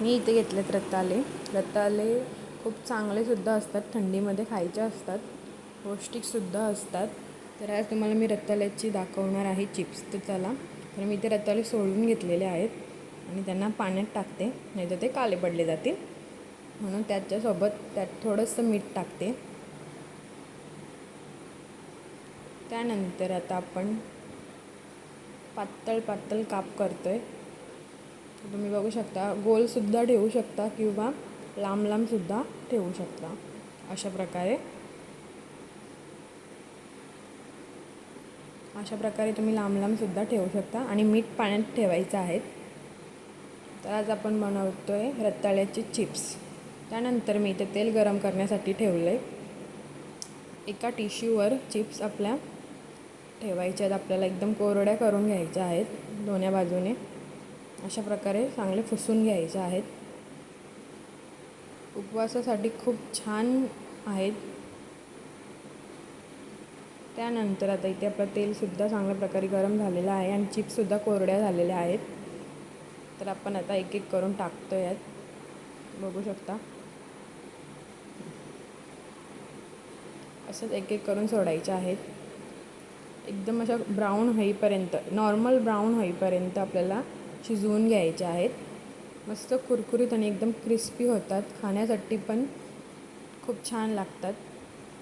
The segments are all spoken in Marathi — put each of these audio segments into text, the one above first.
मी इथे घेतलेत रताळे. रताळे खूप चांगलेसुद्धा असतात थंडीमध्ये खायचे असतात पौष्टिकसुद्धा असतात. तर आज तुम्हाला मी रताळ्याची दाखवणार आहे चिप्स. तर चला तर मी इथे रताळे सोडून घेतलेले आहेत आणि त्यांना पाण्यात टाकते नाही तर ते काले पडले जातील. म्हणून त्याच्यासोबत त्यात थोडंसं मीठ टाकते. त्यानंतर आता आपण पातळ पातळ काप करतो आहे तुम्ही बघू शकता गोलसुद्धा ठेवू शकता किंवा लांब लांबसुद्धा ठेवू शकता. अशा प्रकारे. अशा प्रकारे तुम्ही लांब लांबसुद्धा ठेवू शकता आणि मीठ पाण्यात ठेवायचं आहे. तर आज आपण बनवतो आहे रताळ्याचे चिप्स. त्यानंतर मी इथे तेल गरम करण्यासाठी ठेवलं आहे एका टिश्यूवर चिप्स आपल्या ठेवायच्या आहेत. आपल्याला एकदम कोरड्या करून घ्यायच्या आहेत दोन्ही बाजूने. अशा प्रकारे चांगले फुसून घ्यायचे आहेत. उपवासासाठी खूप छान आहेत. त्यानंतर आता इथे आपलं तेलसुद्धा चांगल्या प्रकारे गरम झालेलं आहे आणि चिप्ससुद्धा कोरड्या झालेल्या आहेत. तर आपण आता एक एक करून टाकतो यात. बघू शकता. असंच एक एक करून सोडायचे आहेत. एकदम अशा ब्राऊन होईपर्यंत नॉर्मल ब्राऊन होईपर्यंत आपल्याला शिजवून घ्यायचे आहेत. मस्त कुरकुरीत आणि एकदम क्रिस्पी होतात. खाण्यासाठी पण खूप छान लागतात.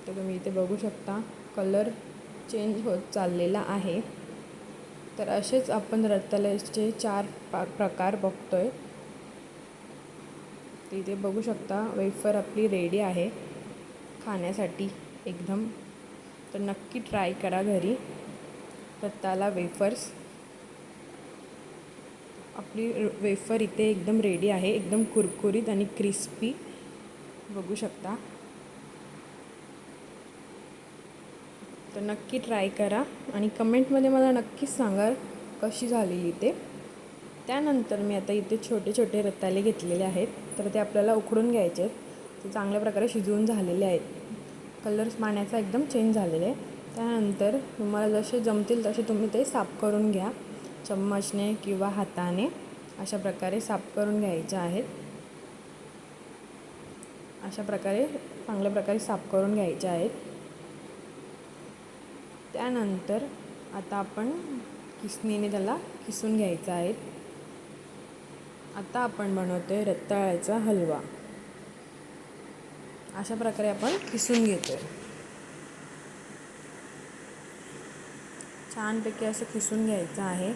तर तुम्ही इथे बघू शकता कलर चेंज होत चाललेला आहे. तर असेच आपण रताळ्याचे चार पा प्रकार बघतो आहे इथे बघू शकता वेफर आपली रेडी आहे. खाण्यासाठी एकदम. तर नक्की ट्राय करा घरी. रताला वेफर्स आपली वेफर इथे एकदम रेडी आहे. एकदम कुरकुरीत आणि क्रिस्पी बघू शकता. तर नक्की ट्राय करा. आणि कमेंटमध्ये मला नक्कीच सांगा कशी झालेली ते. त्यानंतर मी आता इथे छोटे छोटे रताले घेतलेले आहेत. तर ते आपल्याला उकडून घ्यायचे आहेत. ते चांगल्या प्रकारे शिजवून झालेले आहेत. कलर्स पाण्याचा एकदम चेंज झालेला आहे त्यानंतर तुम्हाला जसे जमतील तसे तुम्ही ते साफ करून घ्या. चम्मचने किंवा हाताने अशा प्रकारे साफ करून घ्यायच्या आहेत. अशा प्रकारे चांगल्या प्रकारे साफ करून घ्यायच्या आहेत. त्यानंतर आता आपण किसणीने त्याला किसून घ्यायचं आहे. आता आपण बनवतो आहे रताळ्याचा हलवा. अशा प्रकारे आपण किसून घेतो आहे छानपैकी असं किसून घ्यायचं आहे.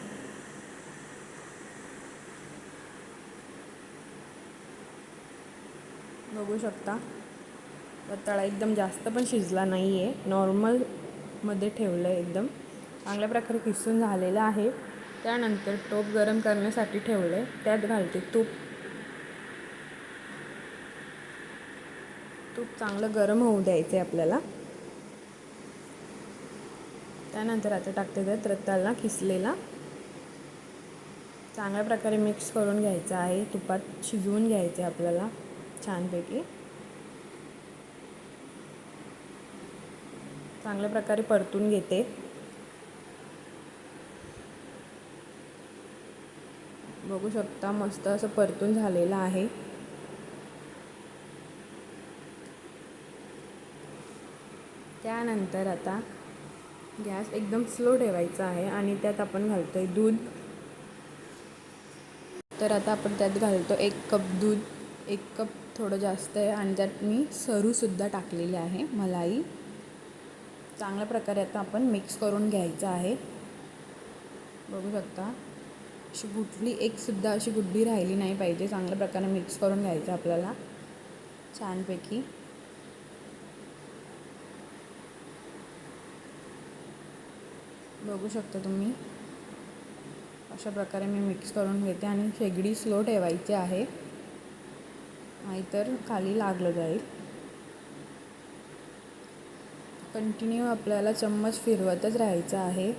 बघू शकता. रताळा एकदम जास्त पण शिजला नाही आहे नॉर्मलमध्ये ठेवलं आहे एकदम. चांगल्या प्रकारे किसून झालेलं आहे. त्यानंतर टोप गरम करण्यासाठी ठेवलं आहे त्यात घालते तूप. तूप चांगलं गरम होऊ द्यायचं आहे आपल्याला. त्यानंतर आता टाकते त्यात रताळा किसलेला. चांगल्या प्रकारे मिक्स करून घ्यायचं आहे. तुपात शिजवून घ्यायचं आहे आपल्याला. छानपैकी. चांगल्या प्रकारे परतून घेते. बघू शकता मस्त असं परतून झालेलं आहे. त्यानंतर आता गॅस एकदम स्लो ठेवायचा आहे आणि त्यात आपण घालतो आहे दूध. तर आता आपण त्यात घालतो एक कप दूध एक कप थोडं जास्त आहे आणि त्यात मी सरूसुद्धा टाकलेली आहे मलाई. चांगल्या प्रकारे आता आपण मिक्स करून घ्यायचं आहे. बघू शकता अशी कुठली एकसुद्धा अशी गुड्डी राहिली नाही पाहिजे. चांगल्या प्रकारे मिक्स करून घ्यायचं आपल्याला. छानपैकी. बघू शकता तुम्ही अशा प्रकारे मी मिक्स करून घेते आणि शेगडी स्लो ठेवायची आहे. नाहीतर खाली लागलं जाईल. कंटिन्यू आपल्याला चम्मच फिरवतच राहायचं आहे.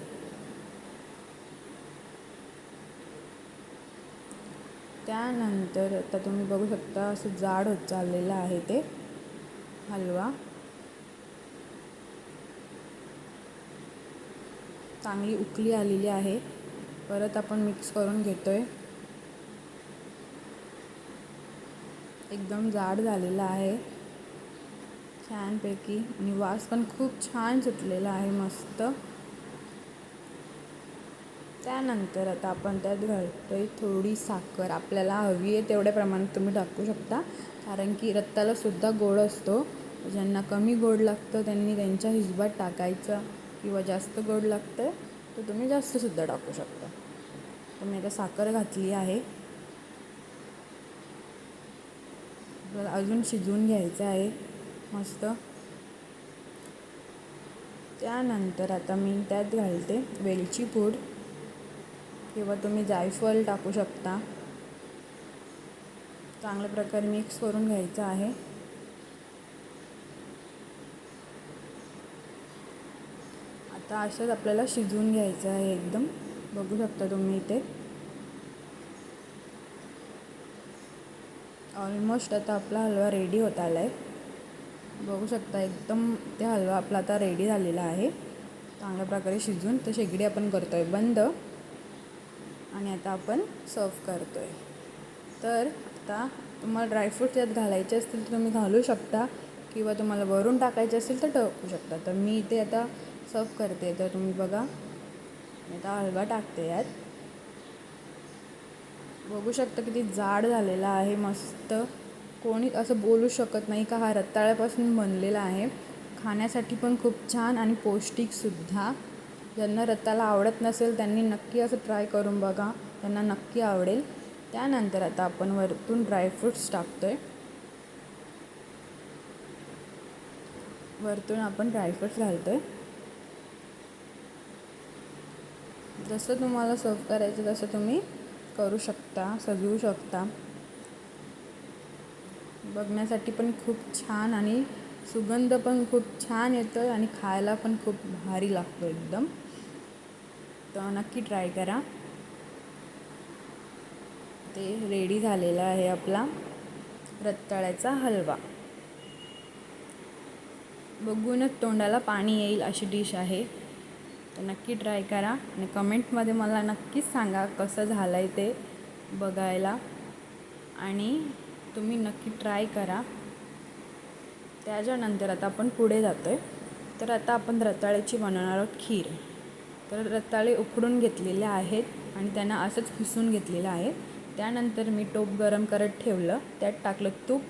त्यानंतर आता तुम्ही बघू शकता असं जाड होत चाललेलं आहे ते. हलवा. चांगली उकली आलेली आहे. परत आपण मिक्स करून घेतो आहे एकदम जाड झालेला आहे. छानपैकी. आणि वास पण खूप छान सुटलेला आहे मस्त. त्यानंतर आता आपण त्यात घालतो आहे थोडी साखर. आपल्याला हवी आहे तेवढ्या प्रमाणात तुम्ही टाकू शकता. कारण की रत्ताला सुद्धा गोड असतो. ज्यांना कमी गोड लागतं त्यांनी त्यांच्या हिशोबात टाकायचं. किंवा जास्त गोड लागतं तर तुम्ही जास्तसुद्धा टाकू शकता. तर मी आता साखर घातली आहे. आपल्याला अजून शिजवून घ्यायचं आहे. मस्त. त्यानंतर आता मी त्यात घालते वेलची पूड. किंवा तुम्ही जायफळ टाकू शकता. चांगल्या प्रकारे मिक्स करून घ्यायचं आहे. आता असंच आपल्याला शिजवून घ्यायचं आहे एकदम. बघू शकता तुम्ही इथे. ऑलमोस्ट आता आपला हलवा रेडी होत आला आहे बघू शकता एकदम ते हलवा आपला आता रेडी झालेला आहे. चांगल्या प्रकारे शिजवून तर शेगडी आपण करतो आहे बंद. आणि आता आपण सर्व करतो आहे तर आता तुम्हाला ड्रायफ्रूट यात घालायचे असतील तर तुम्ही घालू शकता. किंवा तुम्हाला वरून टाकायचे असेल तर टाकू शकता. तर मी इथे आता सर्व करते. तर तुम्ही बघा आता हलवा टाकते यात. बघू शकता किती जाड झालेला आहे मस्त. कोणी असं बोलू शकत नाही का? हा रताळ्यापासून बनलेला आहे. खाण्यासाठी पण खूप छान आणि पौष्टिकसुद्धा ज्यांना रताला आवडत नसेल त्यांनी नक्की असं ट्राय करून बघा. त्यांना नक्की आवडेल. त्यानंतर आता आपण वरतून ड्रायफ्रूट्स टाकतो आहे वरतून आपण ड्रायफ्रूट्स घालतो आहे जसं तुम्हाला सर्व करायचं तसं तुम्ही करू शकता सजवू शकता. बघण्यासाठी पण खूप छान आणि सुगंध पण खूप छान येतो आणि खायला पण खूप भारी लागतो एकदम. तर नक्की ट्राय करा. ते रेडी झालेला आहे आपला रत्तळ्याचा हलवा. बघूनच तोंडाला पाणी येईल अशी डिश आहे. तर नक्की ट्राय करा आणि कमेंटमध्ये मला नक्कीच सांगा कसं झालं आहे ते बघायला. आणि तुम्ही नक्की ट्राय करा. त्याच्यानंतर आता आपण पुढे जातो आहे तर आता आपण रताळ्याची बनवणार आहोत खीर. तर रताळे उकडून घेतलेले आहेत आणि त्यांना असंच खिसून घेतलेलं आहे. त्यानंतर मी टोप गरम करत ठेवलं. त्यात टाकलं तूप.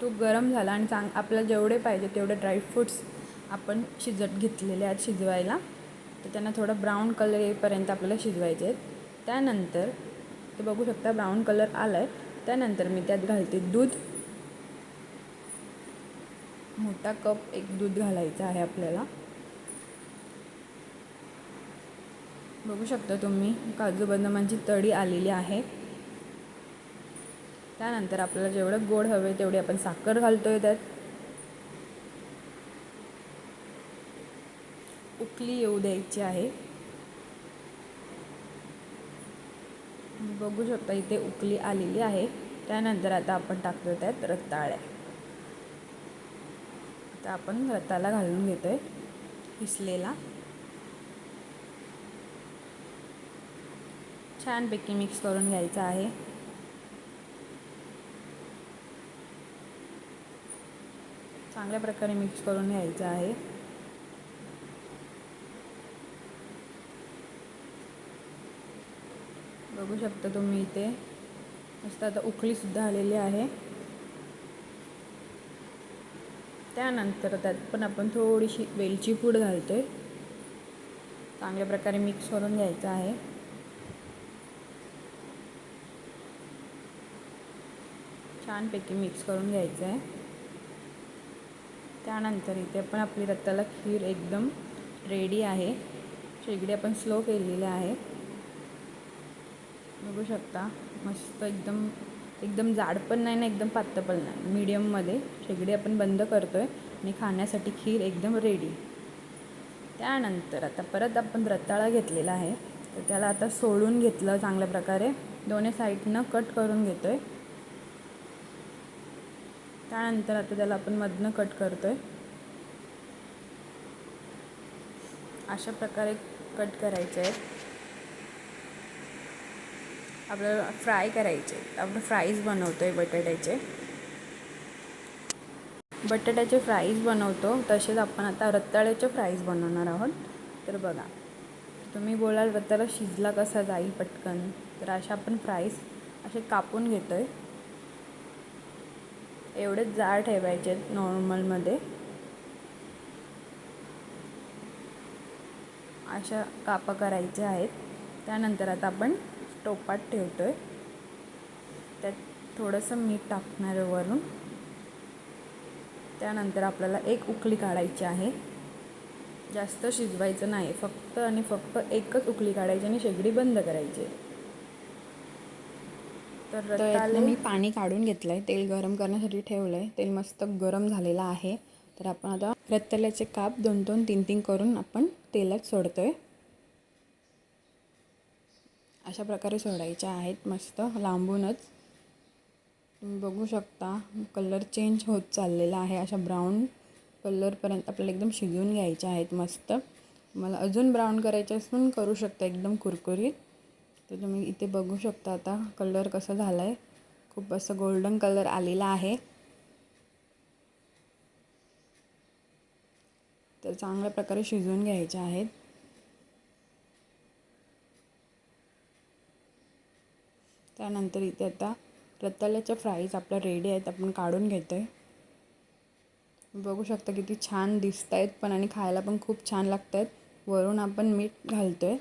तूप गरम झालं आणि चांग आपल्याला जेवढे पाहिजे तेवढे ड्रायफ्रूट्स आपण शिजत घेतलेले आहेत शिजवायला. तर त्यांना थोडा ब्राऊन कलर येईपर्यंत आपल्याला शिजवायचे आहेत. त्यानंतर ते बघू शकता ब्राऊन कलर आला आहे त्यानंतर मी त्यात घालते दूध. मोठा कप एक दूध घालायचा आहे आपल्याला. बघू शकता तुम्ही काजू बदामांची तडी आलेली आहे. त्यानंतर आपल्याला जेवढं गोड हवे तेवढी आपण साखर घालतोय त्यात. उकली येऊ द्यायची आहे. बघू शकता इथे उकली आलेली आहे. त्यानंतर आता आपण टाकतो त्यात रताळ्या. आता आपण रताला घालून घेतो आहे किसलेला. छानपैकी मिक्स करून घ्यायचा आहे. चांगल्या प्रकारे मिक्स करून घ्यायचं आहे. बघू शकता तुम्ही इथे. मस्त आता उकळीसुद्धा आलेली आहे. त्यानंतर त्यात पण आपण थोडीशी वेलची पूड घालतो आहे चांगल्या प्रकारे मिक्स करून घ्यायचं आहे. छानपैकी मिक्स करून घ्यायचं आहे. त्यानंतर इथे पण आपली रत्ताला खीर एकदम रेडी आहे. शेगडी आपण स्लो केलेली आहे. बघू शकता. मस्त एकदम एकदम जाड पण नाही ना एकदम पातळ पण नाही. मीडियममध्ये शेगडी आपण बंद करतो आहे आणि खाण्यासाठी खीर एकदम रेडी त्यानंतर आता परत आपण रताळा घेतलेला आहे. तर त्याला आता सोडून घेतलं चांगल्या प्रकारे. दोन्ही साईडनं कट करून घेतो आहे त्यानंतर आता त्याला आपण मधनं कट करतो आहे अशा प्रकारे कट करायचं आहे आपल्याला फ्राय करायचे. आपण फ्राईज बनवतो आहे बटाट्याचे. बटाट्याचे फ्राईज बनवतो. तसेच आपण आता रताळ्याचे फ्राईज बनवणार आहोत. तर बघा तुम्ही बोलाल रताळा शिजला कसा जाईल पटकन? तर अशा आपण फ्राईज असे कापून घेतो आहे एवढेच जाड ठेवायचे आहेत नॉर्मलमध्ये अशा कापा करायच्या आहेत. त्यानंतर आता आपण टोपात ठेवतो आहे त्यात थोडंसं मीठ टाकणार आहे वरून. त्यानंतर आपल्याला एक उकळी काढायची आहे. जास्त शिजवायचं नाही. फक्त आणि फक्त एकच उकळी काढायची आणि शेगडी बंद करायची. तर रताळे मी पाणी काढून घेतलं आहे तेल गरम करण्यासाठी ठेवलं आहे तेल मस्त गरम झालेलं आहे. तर आपण आता रताळ्याचे काप दोन दोन तीन तीन करून आपण तेलात सोडतो आहे अशा प्रकारे सोडायच्या आहेत. मस्त लांबूनच. तुम्ही बघू शकता कलर चेंज होत चाललेला आहे. अशा ब्राऊन कलरपर्यंत आपल्याला एकदम शिजवून घ्यायच्या आहेत. मस्त. मला अजून ब्राऊन करायचे असून करू शकता एकदम कुरकुरीत. तर तुम्ही इथे बघू शकता आता कलर कसा झाला आहे खूप असं गोल्डन कलर आलेला आहे. तर चांगल्या प्रकारे शिजवून घ्यायचे आहेत. त्यानंतर इथे आता रताळ्याच्या फ्राईज आपल्या रेडी आहेत आपण काढून घेतो आहे बघू शकता किती छान दिसत आहेत पण आणि खायला पण खूप छान लागत आहेत वरून आपण मीठ घालतो आहे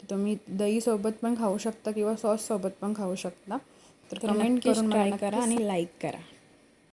तर तुम्ही दहीसोबत पण खाऊ शकता किंवा सॉससोबत पण खाऊ शकता. तर कमेंट करून ट्राय करा आणि लाईक करा.